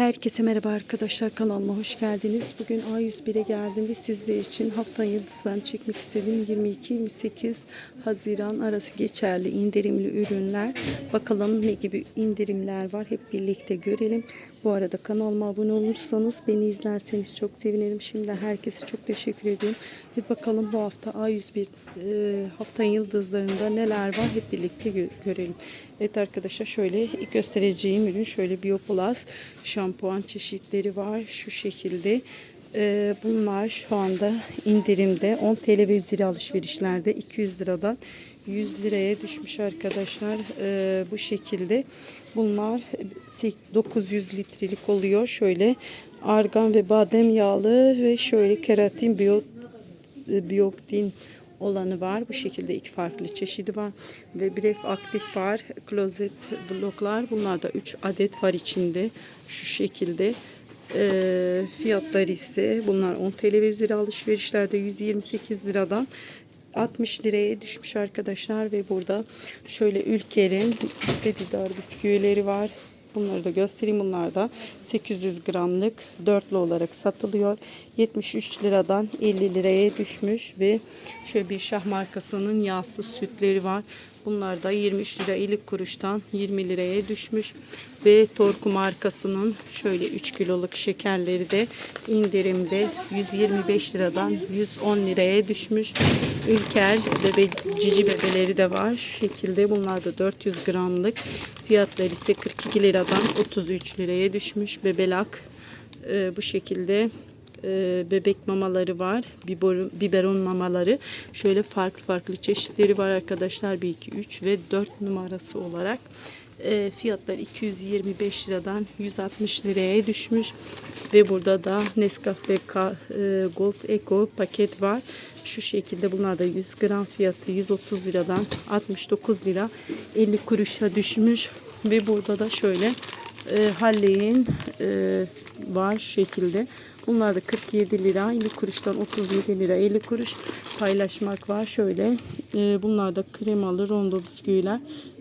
Herkese merhaba arkadaşlar kanalıma hoş geldiniz. Bugün A101'e geldim ve sizler için hafta yıldızlarını çekmek istedim. 22-28 Haziran arası geçerli indirimli ürünler. Bakalım ne gibi indirimler var hep birlikte görelim. Bu arada kanalıma abone olursanız beni izlerseniz çok sevinirim. Şimdiden herkese çok teşekkür ediyorum. Ve bakalım bu hafta A101 e, hafta yıldızlarında neler var hep birlikte gö- görelim. Evet arkadaşlar şöyle göstereceğim ürün şöyle Bioplus şampuan çeşitleri var şu şekilde. Ee, bunlar şu anda indirimde 10 TL ve üzeri alışverişlerde 200 liradan 100 liraya düşmüş arkadaşlar Ee, bu şekilde. Bunlar 900 litrelik oluyor şöyle argan ve badem yağlı ve şöyle keratin biyo biyoktin olanı var. Bu şekilde iki farklı çeşidi var. Ve Bref aktif var. Klozet bloklar. Bunlar da 3 adet var içinde. Şu şekilde. Ee, fiyatları ise bunlar 10 TL ve üzeri alışverişlerde 128 liradan 60 liraya düşmüş arkadaşlar ve burada şöyle Ülker'in Bedidar bisküvileri var. Bunları da göstereyim. Bunlar da 800 gramlık dörtlü olarak satılıyor. 73 liradan 50 liraya düşmüş ve şöyle bir şah markasının yağsız sütleri var. Bunlar da 23 lira 50 kuruştan 20 liraya düşmüş. Ve Torku markasının şöyle 3 kiloluk şekerleri de indirimde 125 liradan 110 liraya düşmüş. Ülker bebe, cici bebeleri de var. Şu şekilde bunlar da 400 gramlık. Fiyatları ise 42 liradan 33 liraya düşmüş. Bebelak e, bu şekilde e, bebek mamaları var. Biberon, biberon mamaları. Şöyle farklı farklı çeşitleri var arkadaşlar. 1, 2, 3 ve 4 numarası olarak. E, fiyatlar 225 liradan 160 liraya düşmüş. Ve burada da Nescafe e, Gold Eco paket var. Şu şekilde bunlar da 100 gram fiyatı 130 liradan 69 lira 50 kuruşa düşmüş. Ve burada da şöyle e, Halley'in e, var şekilde. Bunlar da 47 lira 50 kuruştan 37 lira 50 kuruş paylaşmak var. Şöyle e, bunlar da kremalı rondo bisküviler.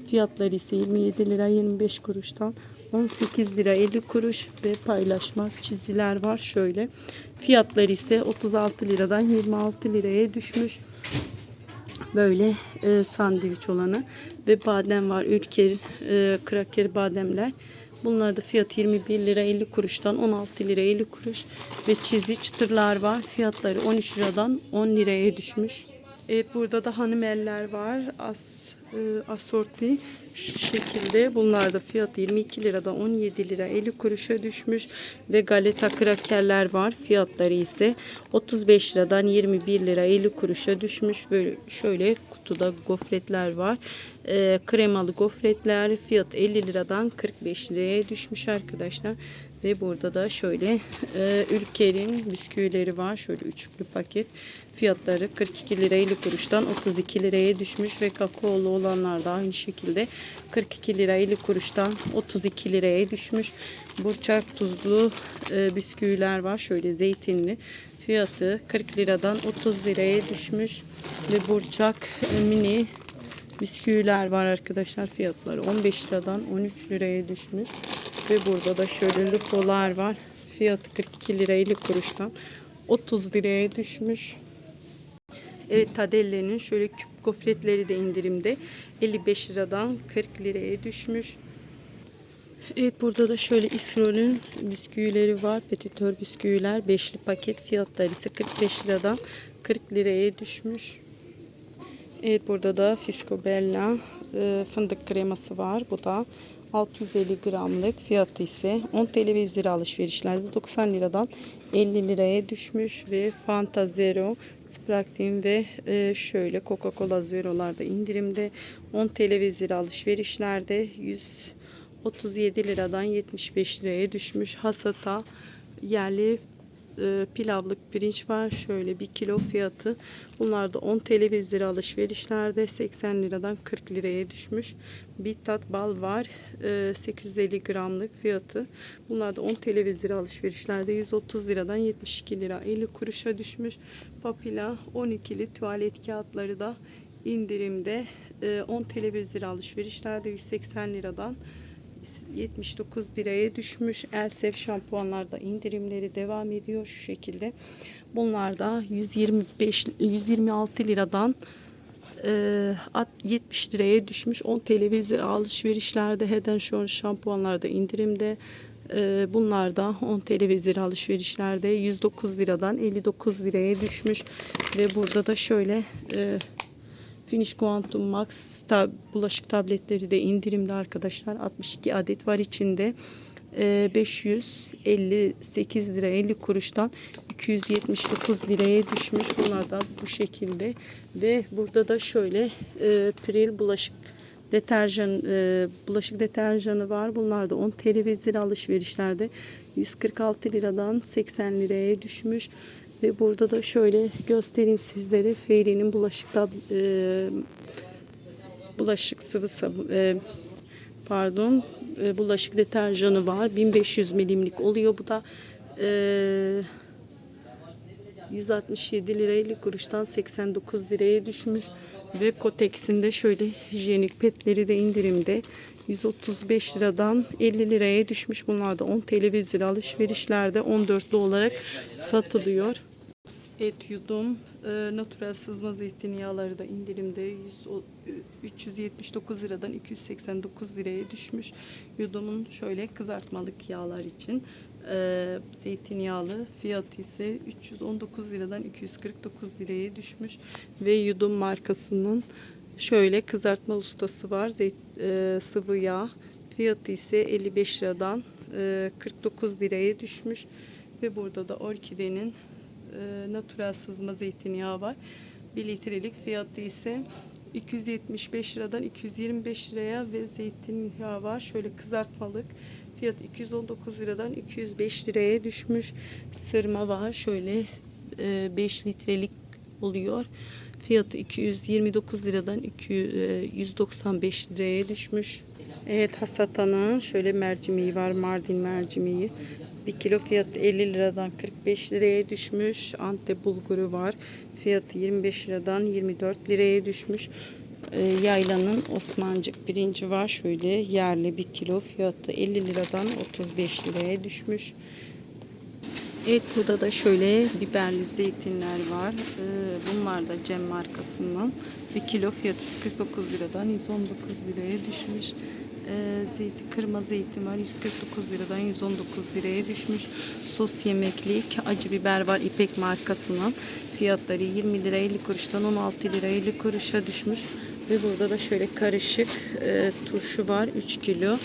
Fiyatları ise 27 lira 25 kuruştan 18 lira 50 kuruş ve paylaşmak çiziler var. Şöyle fiyatları ise 36 liradan 26 liraya düşmüş böyle e, sandviç olanı ve badem var ülker e, kraker bademler bunlar da fiyat 21 lira 50 kuruştan 16 lira 50 kuruş. Ve çizi çıtırlar var. Fiyatları 13 liradan 10 liraya düşmüş. Evet burada da hanım eller var. As, e, asorti. Şu şekilde. Bunlar da fiyat 22 liradan 17 lira 50 kuruşa düşmüş. Ve galeta krakerler var. Fiyatları ise 35 liradan 21 lira 50 kuruşa düşmüş. Böyle şöyle kutuda gofretler var Ee, kremalı gofretler fiyat 50 liradan 45 liraya düşmüş arkadaşlar ve burada da şöyle e, Ülker'in bisküvileri var şöyle üçlü paket fiyatları 42 lira 50 kuruştan 32 liraya düşmüş ve kakaolu olanlar da aynı şekilde 42 lira 50 kuruştan 32 liraya düşmüş. Burçak tuzlu e, bisküviler var. Şöyle zeytinli. Fiyatı 40 liradan 30 liraya düşmüş. Ve burçak e, mini bisküviler var arkadaşlar. Fiyatları 15 liradan 13 liraya düşmüş. Ve burada da şöyle lupolar var. Fiyatı 42 lira 50 kuruştan 30 liraya düşmüş. Evet Tadelle'nin şöyle küp gofretleri de indirimde 55 liradan 40 liraya düşmüş. Evet burada da şöyle İsrol'ün bisküvileri var. Petitör bisküviler. Beşli paket fiyatları ise 45 liradan 40 liraya düşmüş. Evet burada da Fisco Bella e, fındık kreması var. Bu da 650 gramlık fiyatı ise 10 TL ve üzeri alışverişlerde 90 liradan 50 liraya düşmüş ve Fanta Zero Sprite ve e, şöyle Coca-Cola Zero'lar da indirimde 10 TL ve üzeri alışverişlerde 137 liradan 75 liraya düşmüş. Hasata yerli e, pilavlık pirinç var. Şöyle 1 kilo fiyatı. Bunlar da 10 TL ve alışverişlerde 80 liradan 40 liraya düşmüş. Bir tat bal var. E, 850 gramlık fiyatı. Bunlar da 10 TL ve alışverişlerde 130 liradan 72 lira 50 kuruşa düşmüş. Papila 12'li tuvalet kağıtları da indirimde. E, 10 TL ve alışverişlerde 180 liradan 79 liraya düşmüş. Elsef şampuanlarda indirimleri devam ediyor şu şekilde. Bunlar da 125 126 liradan e, at- 70 liraya düşmüş. 10 TL ve üzeri alışverişlerde Head Shoulders şampuanlarda indirimde. E, bunlar da 10 TL ve üzeri alışverişlerde 109 liradan 59 liraya düşmüş. Ve burada da şöyle e, Finish Quantum Max tab- bulaşık tabletleri de indirimde arkadaşlar. 62 adet var içinde. Ee, 558 lira 50 kuruştan 279 liraya düşmüş. Bunlar da bu şekilde. Ve burada da şöyle e, Pril bulaşık deterjan e, bulaşık deterjanı var. Bunlar da 10 TL ve üzeri alışverişlerde 146 liradan 80 liraya düşmüş. Ve burada da şöyle göstereyim sizlere Fairy'nin bulaşık tab e, bulaşık sıvı sabun e, pardon e, bulaşık deterjanı var. 1500 milimlik oluyor. Bu da e, 167 lira 50 kuruştan 89 liraya düşmüş. Ve Kotex'in de şöyle hijyenik petleri de indirimde. 135 liradan 50 liraya düşmüş. Bunlar da 10 TL ve alışverişlerde 14'lü olarak satılıyor. Et yudum, e, natural sızma zeytinyağları da indirimde 100, o- e, 379 liradan 289 liraya düşmüş. Yudumun şöyle kızartmalık yağlar için e, zeytinyağlı fiyatı ise 319 liradan 249 liraya düşmüş. Ve yudum markasının şöyle kızartma ustası var zeyt, e, sıvı yağ fiyatı ise 55 liradan e, 49 liraya düşmüş. Ve burada da orkidenin e, natural sızma zeytinyağı var. 1 litrelik fiyatı ise 275 liradan 225 liraya ve zeytinyağı var. Şöyle kızartmalık fiyat 219 liradan 205 liraya düşmüş. Sırma var. Şöyle e, 5 litrelik oluyor. Fiyatı 229 liradan 200, e, 195 liraya düşmüş. Evet Hasata'nın şöyle mercimeği var. Mardin mercimeği. 1 kilo fiyatı 50 liradan 45 liraya düşmüş. Antep bulguru var. Fiyatı 25 liradan 24 liraya düşmüş. Ee, Yaylanın Osmancık birinci var. Şöyle yerli 1 kilo fiyatı 50 liradan 35 liraya düşmüş. Evet burada da şöyle biberli zeytinler var. Ee, bunlar da Cem markasından. 1 kilo fiyatı 149 liradan 119 liraya düşmüş. Ee, zeytin, kırma zeytin var 149 liradan 119 liraya düşmüş. Sos yemeklik acı biber var İpek markasının. Fiyatları 20 lira 50 kuruştan 16 lira 50 kuruşa düşmüş. Ve burada da şöyle karışık e, turşu var 3 kilo.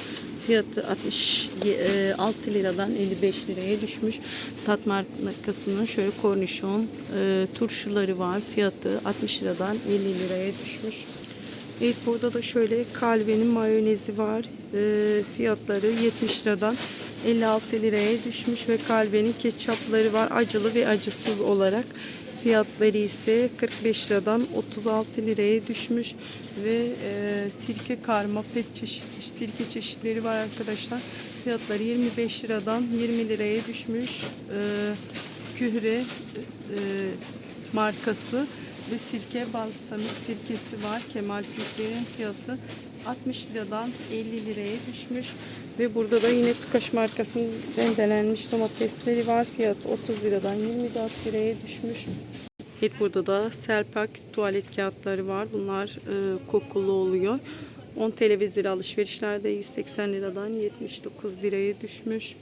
Fiyatı 66 liradan 55 liraya düşmüş. Tat markasının şöyle kornişon e, turşuları var. Fiyatı 60 liradan 50 liraya düşmüş. Evet burada da şöyle kalvenin mayonezi var. E, fiyatları 70 liradan 56 liraya düşmüş ve kalvenin ketçapları var acılı ve acısız olarak. Fiyatları ise 45 liradan 36 liraya düşmüş ve e, sirke karma pet çeşit sirke çeşitleri var arkadaşlar. Fiyatları 25 liradan 20 liraya düşmüş. E, kühre e, markası ve sirke balsamik sirkesi var. Kemal Kühre'nin fiyatı 60 liradan 50 liraya düşmüş. Ve burada da yine Tukaş markasının rendelenmiş domatesleri var. Fiyatı 30 liradan 24 liraya düşmüş. Evet burada da Selpak tuvalet kağıtları var. Bunlar e, kokulu oluyor. 10 TL alışverişlerde 180 liradan 79 liraya düşmüş.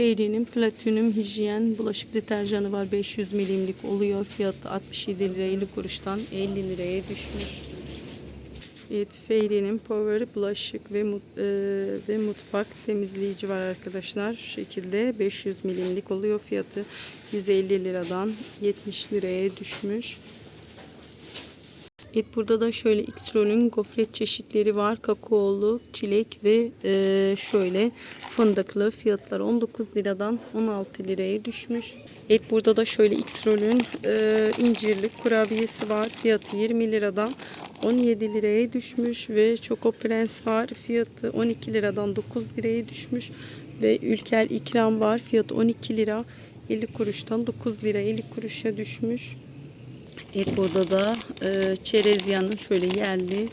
Fairy'nin Platinum hijyen bulaşık deterjanı var. 500 milimlik oluyor. Fiyatı 67 lira 50 kuruştan 50 liraya düşmüş. Evet, Fairy'nin Power bulaşık ve mut, e, ve mutfak temizleyici var arkadaşlar. Şu şekilde 500 milimlik oluyor. Fiyatı 150 liradan 70 liraya düşmüş. Evet burada da şöyle X-Roll'ün gofret çeşitleri var. Kakaolu, çilek ve e, şöyle fındıklı fiyatlar 19 liradan 16 liraya düşmüş. Evet burada da şöyle X-Roll'ün e, incirlik kurabiyesi var. Fiyatı 20 liradan 17 liraya düşmüş ve Choco Prens var. Fiyatı 12 liradan 9 liraya düşmüş ve Ülker ikram var. Fiyatı 12 lira 50 kuruştan 9 lira 50 kuruşa düşmüş. Evet burada da e, çerez yanı şöyle yerli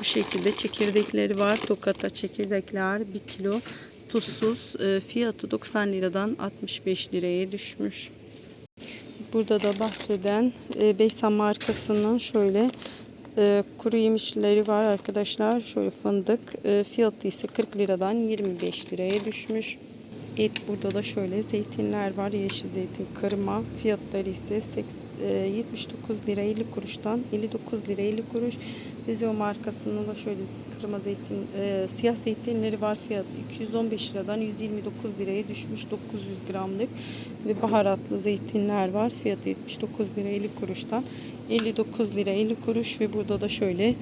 Bu şekilde çekirdekleri var. Tokata çekirdekler 1 kilo tuzsuz. E, fiyatı 90 liradan 65 liraya düşmüş. Burada da bahçeden e, Beysan markasının şöyle e, kuru yemişleri var arkadaşlar. Şöyle fındık. E, fiyatı ise 40 liradan 25 liraya düşmüş. Et burada da şöyle zeytinler var. Yeşil zeytin kırma. Fiyatları ise 8, e, 79 lira 50 kuruştan 59 lira 50 kuruş. Bezio markasının da şöyle kırma zeytin, e, siyah zeytinleri var. Fiyatı 215 liradan 129 liraya düşmüş 900 gramlık. Ve baharatlı zeytinler var. Fiyatı 79 lira 50 kuruştan 59 lira 50 kuruş. Ve burada da şöyle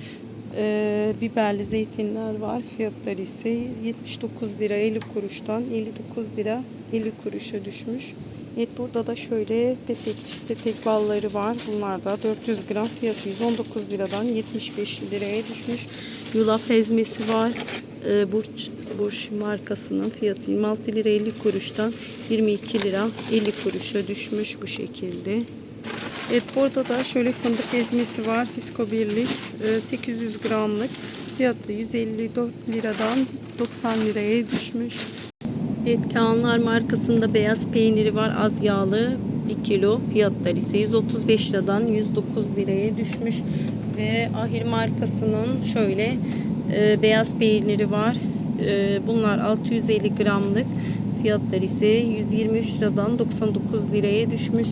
e, biberli zeytinler var. Fiyatları ise 79 lira 50 kuruştan 59 lira 50 kuruşa düşmüş. Evet burada da şöyle petek petek balları var. Bunlar da 400 gram fiyatı 119 liradan 75 liraya düşmüş. Yulaf ezmesi var. E, Burç, Burç markasının fiyatı 26 lira 50 kuruştan 22 lira 50 kuruşa düşmüş bu şekilde. Evet burada da şöyle fındık ezmesi var. Fisko birlik 800 gramlık. Fiyatı 154 liradan 90 liraya düşmüş. Evet Kağanlar markasında beyaz peyniri var. Az yağlı 1 kilo. Fiyatları ise 135 liradan 109 liraya düşmüş. Ve Ahir markasının şöyle e, beyaz peyniri var. E, bunlar 650 gramlık. Fiyatları ise 123 liradan 99 liraya düşmüş.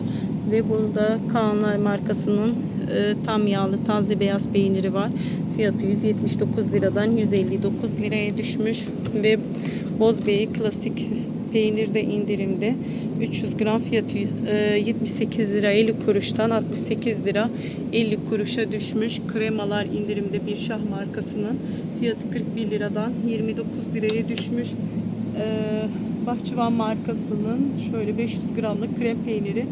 Ve bunda Kaanlar markasının e, tam yağlı taze beyaz peyniri var. Fiyatı 179 liradan 159 liraya düşmüş. Ve Bozbey klasik peynir de indirimde. 300 gram fiyatı e, 78 lira 50 kuruştan 68 lira 50 kuruşa düşmüş. Kremalar indirimde bir şah markasının fiyatı 41 liradan 29 liraya düşmüş. E, Bahçıvan markasının şöyle 500 gramlık krem peyniri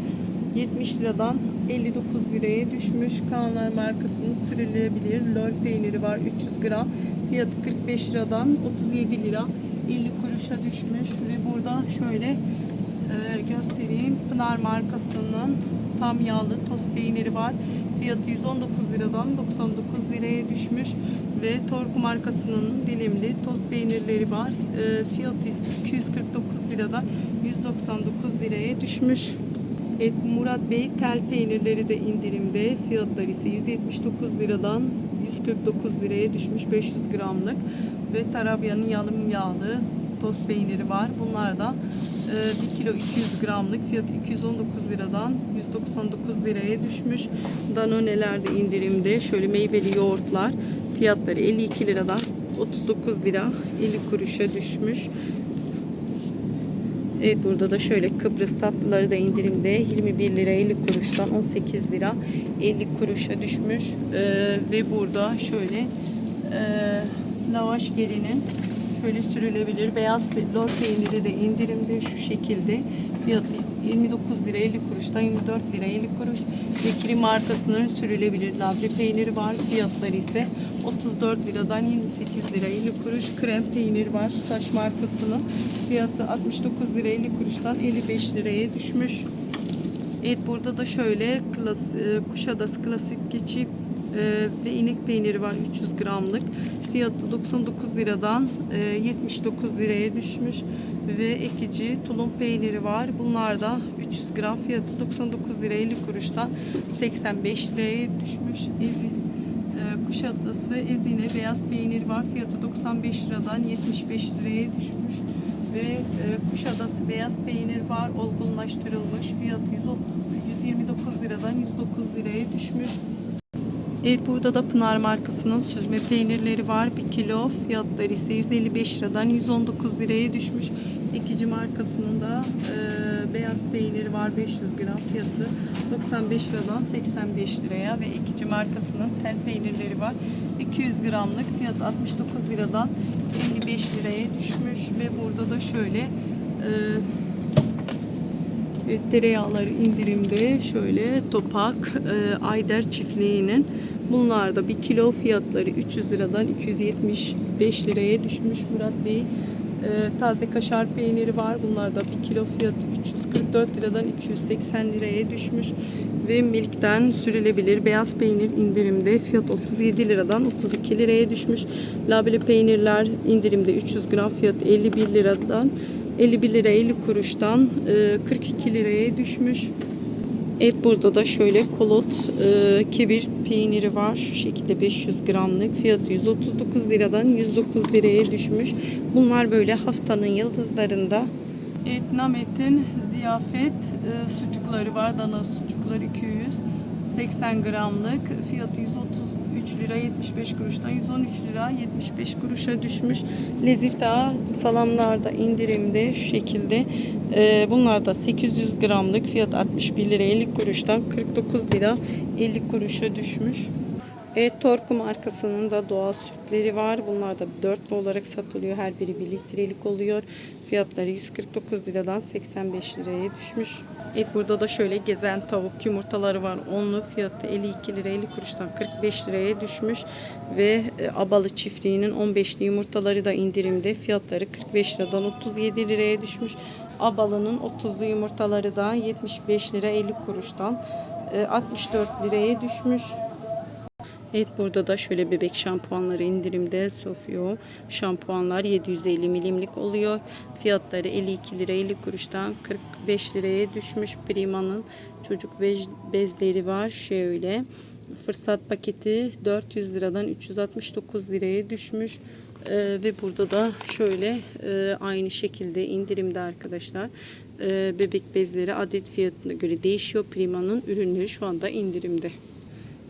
70 liradan 59 liraya düşmüş. Kaanlar markasının sürülebilir lor peyniri var 300 gram. Fiyatı 45 liradan 37 lira 50 kuruşa düşmüş ve burada şöyle e, göstereyim. Pınar markasının tam yağlı tost peyniri var. Fiyatı 119 liradan 99 liraya düşmüş ve Torku markasının dilimli tost peynirleri var. E, fiyatı 249 liradan 199 liraya düşmüş. Evet, Murat Bey tel peynirleri de indirimde. Fiyatları ise 179 liradan 149 liraya düşmüş 500 gramlık. Ve Tarabya'nın yalım yağlı toz peyniri var. Bunlar da e, 1 kilo 200 gramlık fiyatı 219 liradan 199 liraya düşmüş. Danoneler de indirimde. Şöyle meyveli yoğurtlar fiyatları 52 liradan 39 lira 50 kuruşa düşmüş. Evet burada da şöyle Kıbrıs tatlıları da indirimde 21 lira 50 kuruştan 18 lira 50 kuruşa düşmüş. Ee, ve burada şöyle e, lavaş gelinin şöyle sürülebilir beyaz lor peyniri de indirimde şu şekilde fiyatı 29 lira 50 kuruştan 24 lira 50 kuruş. Bekiri markasının sürülebilir labne peyniri var. Fiyatları ise 34 liradan 28 lira 50 kuruş. Krem peynir var. Sütaş markasının fiyatı 69 lira 50 kuruştan 55 liraya düşmüş. Evet burada da şöyle klas, e, Kuşadası klasik geçip e, ve inek peyniri var 300 gramlık. Fiyatı 99 liradan e, 79 liraya düşmüş ve ekici tulum peyniri var. Bunlar da 300 gram fiyatı 99 lira 50 kuruştan 85 liraya düşmüş. Kuşadası Ezine beyaz peynir var. Fiyatı 95 liradan 75 liraya düşmüş. Ve e, Kuşadası beyaz peynir var. Olgunlaştırılmış. Fiyatı 130, 129 liradan 109 liraya düşmüş. Evet burada da Pınar markasının süzme peynirleri var. 1 kilo fiyatları ise 155 liradan 119 liraya düşmüş. İkinci markasının da e, beyaz peyniri var 500 gram fiyatı 95 liradan 85 liraya ve ikinci markasının tel peynirleri var 200 gramlık fiyatı 69 liradan 55 liraya düşmüş ve burada da şöyle e, e, tereyağları indirimde şöyle topak e, Ayder çiftliğinin bunlar da bir kilo fiyatları 300 liradan 275 liraya düşmüş Murat Bey. E, taze kaşar peyniri var. Bunlar da bir kilo fiyatı 344 liradan 280 liraya düşmüş. ve Milk'ten sürülebilir beyaz peynir indirimde fiyat 37 liradan 32 liraya düşmüş. Labeli peynirler indirimde 300 gram fiyat 51 liradan 51 lira 50 kuruştan e, 42 liraya düşmüş. Evet burada da şöyle kolot e, kebir peyniri var. Şu şekilde 500 gramlık. Fiyatı 139 liradan 109 liraya düşmüş. Bunlar böyle haftanın yıldızlarında. Evet Namet'in ziyafet e, sucukları var. Dana sucukları 280 gramlık. Fiyatı 133 lira 75 kuruştan 113 lira 75 kuruşa düşmüş. Lezita salamlarda indirimde şu şekilde. E, bunlar da 800 gramlık fiyat 61 lira 50 kuruştan 49 lira 50 kuruşa düşmüş. Evet Torku markasının da doğal sütleri var. Bunlar da dörtlü olarak satılıyor. Her biri 1 litrelik oluyor. Fiyatları 149 liradan 85 liraya düşmüş. Evet burada da şöyle gezen tavuk yumurtaları var. Onlu fiyatı 52 lira 50 kuruştan 45 liraya düşmüş. Ve e, abalı çiftliğinin 15'li yumurtaları da indirimde. Fiyatları 45 liradan 37 liraya düşmüş. Abalının 30'lu yumurtaları da 75 lira 50 kuruştan e, 64 liraya düşmüş. Evet burada da şöyle bebek şampuanları indirimde Sofio şampuanlar 750 milimlik oluyor. Fiyatları 52 lira 50 kuruştan 45 liraya düşmüş. Prima'nın çocuk bez, bezleri var şöyle. Fırsat paketi 400 liradan 369 liraya düşmüş. Ee, ve burada da şöyle e, aynı şekilde indirimde arkadaşlar. Ee, bebek bezleri adet fiyatına göre değişiyor. Prima'nın ürünleri şu anda indirimde.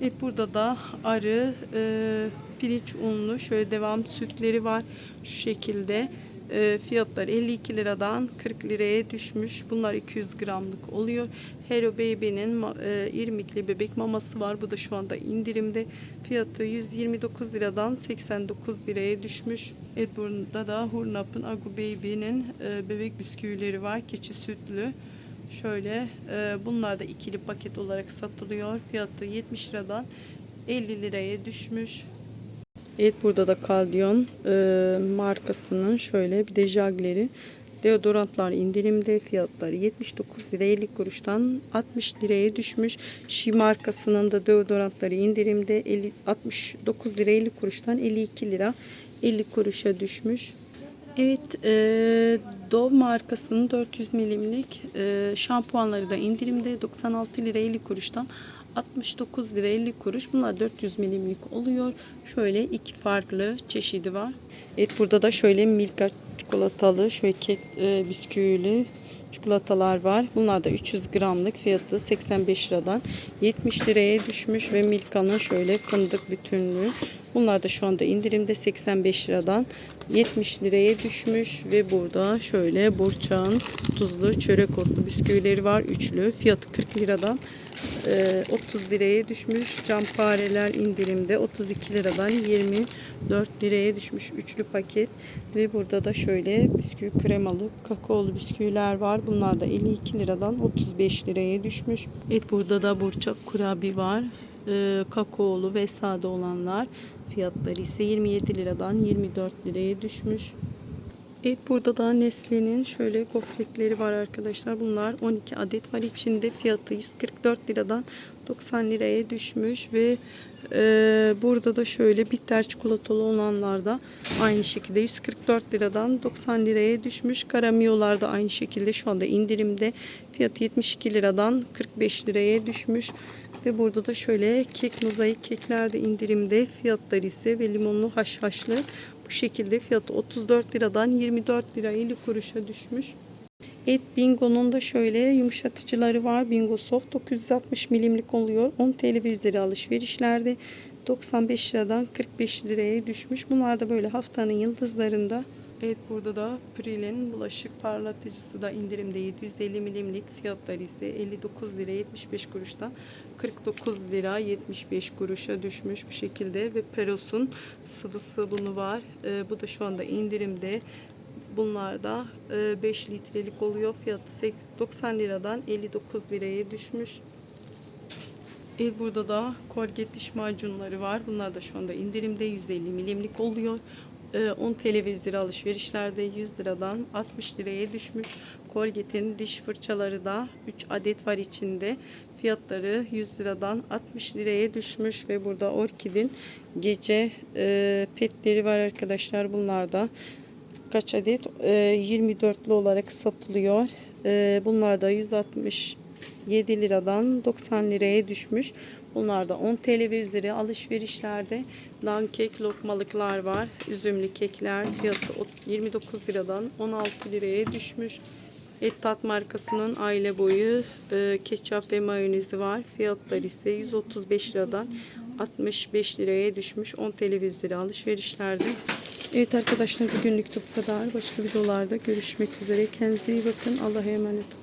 Evet burada da arı e, pirinç unlu şöyle devam sütleri var şu şekilde. E, fiyatlar 52 liradan 40 liraya düşmüş. Bunlar 200 gramlık oluyor. Hello Baby'nin e, irmikli bebek maması var. Bu da şu anda indirimde. Fiyatı 129 liradan 89 liraya düşmüş. Evet burada da Hurnap'ın Agu Baby'nin e, bebek bisküvileri var. Keçi sütlü Şöyle e, bunlar da ikili paket olarak satılıyor. Fiyatı 70 liradan 50 liraya düşmüş. Evet burada da Kaldion e, markasının şöyle bir de jagleri deodorantlar indirimde fiyatları 79 lira 50 kuruştan 60 liraya düşmüş. Şi markasının da deodorantları indirimde 50, 69 lira 50 kuruştan 52 lira 50 kuruşa düşmüş. Evet, e, Dove markasının 400 milimlik e, şampuanları da indirimde 96 lira 50 kuruştan 69 lira 50 kuruş. Bunlar 400 milimlik oluyor. Şöyle iki farklı çeşidi var. Evet burada da şöyle Milka çikolatalı, şöyle kek e, bisküvili çikolatalar var. Bunlar da 300 gramlık fiyatı 85 liradan 70 liraya düşmüş ve Milka'nın şöyle fındık bütünlüğü. Bunlar da şu anda indirimde 85 liradan 70 liraya düşmüş ve burada şöyle Burçak'ın tuzlu çörek otlu bisküvileri var. Üçlü. Fiyatı 40 liradan e, 30 liraya düşmüş. Campareler indirimde 32 liradan 24 liraya düşmüş. Üçlü paket ve burada da şöyle bisküvi kremalı kakaolu bisküviler var. Bunlar da 52 liradan 35 liraya düşmüş. Evet burada da Burçak kurabi var. E, kakaolu ve sade olanlar fiyatları ise 27 liradan 24 liraya düşmüş. Evet burada da Nestle'nin şöyle gofretleri var arkadaşlar. Bunlar 12 adet var içinde. Fiyatı 144 liradan 90 liraya düşmüş ve e, burada da şöyle bitter çikolatalı olanlar da aynı şekilde 144 liradan 90 liraya düşmüş. Karamiyolar da aynı şekilde şu anda indirimde. Fiyatı 72 liradan 45 liraya düşmüş. Ve burada da şöyle kek mozaik kekler de indirimde. Fiyatları ise ve limonlu haşhaşlı bu şekilde fiyatı 34 liradan 24 lira 50 kuruşa düşmüş. Et Bingo'nun da şöyle yumuşatıcıları var. Bingo Soft 960 milimlik oluyor. 10 TL ve üzeri alışverişlerde 95 liradan 45 liraya düşmüş. Bunlar da böyle haftanın yıldızlarında. Evet burada da Pril'in bulaşık parlatıcısı da indirimde 750 milimlik fiyatları ise 59 lira 75 kuruştan 49 lira 75 kuruşa düşmüş bu şekilde ve Peros'un sıvı sabunu var. Ee, bu da şu anda indirimde. Bunlar da e, 5 litrelik oluyor. Fiyatı 90 liradan 59 liraya düşmüş. El burada da Colgate diş macunları var. Bunlar da şu anda indirimde 150 milimlik oluyor. Ee, 10 TL ve üzeri alışverişlerde 100 liradan 60 liraya düşmüş. Colgate'in diş fırçaları da 3 adet var içinde. Fiyatları 100 liradan 60 liraya düşmüş ve burada Orkid'in gece e, petleri var arkadaşlar. Bunlar da kaç adet? E, 24'lü olarak satılıyor. E, bunlar da 160 7 liradan 90 liraya düşmüş. Bunlar da 10 TL ve üzeri alışverişlerde dan kek lokmalıklar var. Üzümlü kekler fiyatı 29 liradan 16 liraya düşmüş. Ettat markasının aile boyu e, ketçap ve mayonezi var. Fiyatları ise 135 liradan 65 liraya düşmüş. 10 TL ve üzeri alışverişlerde. Evet arkadaşlar bugünlük de bu kadar. Başka videolarda görüşmek üzere. Kendinize iyi bakın. Allah'a emanet olun.